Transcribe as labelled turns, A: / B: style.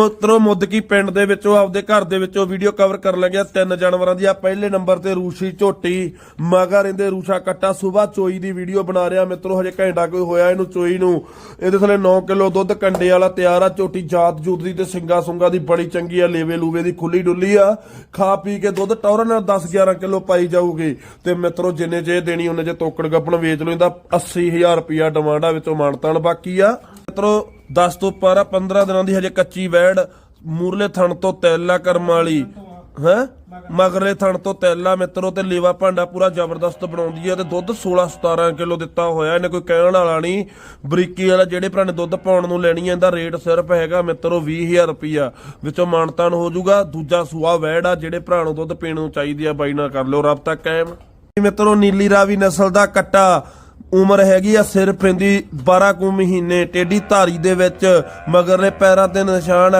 A: ਮਿੱਤਰੋ ਮੁੱਦਕੀ ਪਿੰਡ ਦੇ ਵਿੱਚੋਂ ਆਪਦੇ ਘਰ ਦੇ ਵਿੱਚੋਂ ਵੀਡੀਓ ਕਵਰ ਕਰ ਲੱਗਿਆ ਤਿੰਨ ਜਾਨਵਰਾਂ ਦੀ। ਆ ਪਹਿਲੇ ਨੰਬਰ ਤੇ ਰੂਸ਼ੀ ਝੋਟੀ, ਮਗਰ ਇਹਦੇ ਰੂਸ਼ਾ ਕੱਟਾ ਸਵੇਰ ਚੋਈ ਦੀ ਵੀਡੀਓ ਬਣਾ ਰਿਹਾ। ਮਿੱਤਰੋ, ਹਜੇ ਘੰਟਾ ਕੋਈ ਹੋਇਆ ਇਹਨੂੰ ਚੋਈ ਨੂੰ। ਇਹਦੇ ਥਲੇ 9 ਕਿਲੋ ਦੁੱਧ, ਕੰਡੇ ਵਾਲਾ ਤਿਆਰ ਆ। ਝੋਟੀ ਜਾਤ ਜੂਤ ਦੀ ਤੇ ਸਿੰਗਾ ਸੁੰਗਾ ਦੀ ਬੜੀ ਚੰਗੀ ਆ। ਲੇਵੇ ਲੂਵੇ ਦੀ ਖੁੱਲੀ ਡੁੱਲੀ ਆ। ਖਾ ਪੀ ਕੇ ਦੁੱਧ ਟੌਰਨ ਨਾਲ 10 11 ਕਿਲੋ ਪਾਈ ਜਾਊਗੀ। ਤੇ ਮਿੱਤਰੋ, ਜਿੰਨੇ ਜੇ ਦੇਣੀ, ਉਹਨੇ ਜੇ ਤੋਕੜ ਗੱਪਣ ਵੇਚ ਲੋ ਇਹਦਾ 80000 ਰੁਪਿਆ ਡਿਮਾਂਡ ਆ ਵਿੱਚੋਂ ਮਾਨਤਾਨ ਬਾਕੀ ਆ। ਮਿੱਤਰੋ 10 ਤੋਂ ਪਰ 15 ਦਿਨਾਂ ਦੀ ਹਜੇ ਕੱਚੀ ਵੈੜ, ਮੂਰਲੇ ਥਣ ਤੋਂ ਤੈਲਾ ਕਰਮ ਵਾਲੀ, ਹੈ? ਮਗਰਲੇ ਥਣ ਤੋਂ ਤੈਲਾ ਮਿੱਤਰੋ, ਤੇ ਲੇਵਾ ਭਾਂਡਾ ਪੂਰਾ ਜ਼ਬਰਦਸਤ ਬਣਾਉਂਦੀ ਹੈ ਤੇ ਦੁੱਧ 16 17 ਕਿਲੋ ਦਿੱਤਾ ਹੋਇਆ, ਇਹਨੇ ਕੋਈ ਕਹਿਣ ਵਾਲਾ ਨਹੀਂ। ਬਰੀਕੀ ਵਾਲਾ ਜਿਹੜੇ ਭਰਾ ਨੇ ਦੁੱਧ ਪਾਉਣ ਨੂੰ ਲੈਣੀ ਹੈ, ਇਹਦਾ ਰੇਟ ਸਿਰਫ ਹੈਗਾ ਮਿੱਤਰੋ 20000 ਰੁਪਿਆ ਵਿੱਚੋਂ ਮਾਨਤਾਨ ਹੋ ਜਾਊਗਾ, ਦੂਜਾ ਸੂਆ ਵੈੜ ਆ, ਜਿਹੜੇ ਭਰਾ ਨੂੰ ਦੁੱਧ ਪੀਣ ਨੂੰ ਚਾਹੀਦੀ ਆ, ਬਾਈ ਨਾਲ ਕਰ ਲਿਓ, ਰਬਤਾ ਕਾਇਮ। ਮਿੱਤਰੋ, ਨੀਲੀ ਰਾਵੀ ਨਸਲ ਦਾ ਕੱਟਾ ਉਮਰ ਹੈਗੀ ਆ ਸਿਰ ਇਹਦੀ 12 ਕੁ ਮਹੀਨੇ, ਟੇਢੀ ਧਾਰੀ ਦੇ ਵਿੱਚ, ਮਗਰਲੇ ਪੈਰਾਂ ਤੇ ਨਿਸ਼ਾਨ ਆ।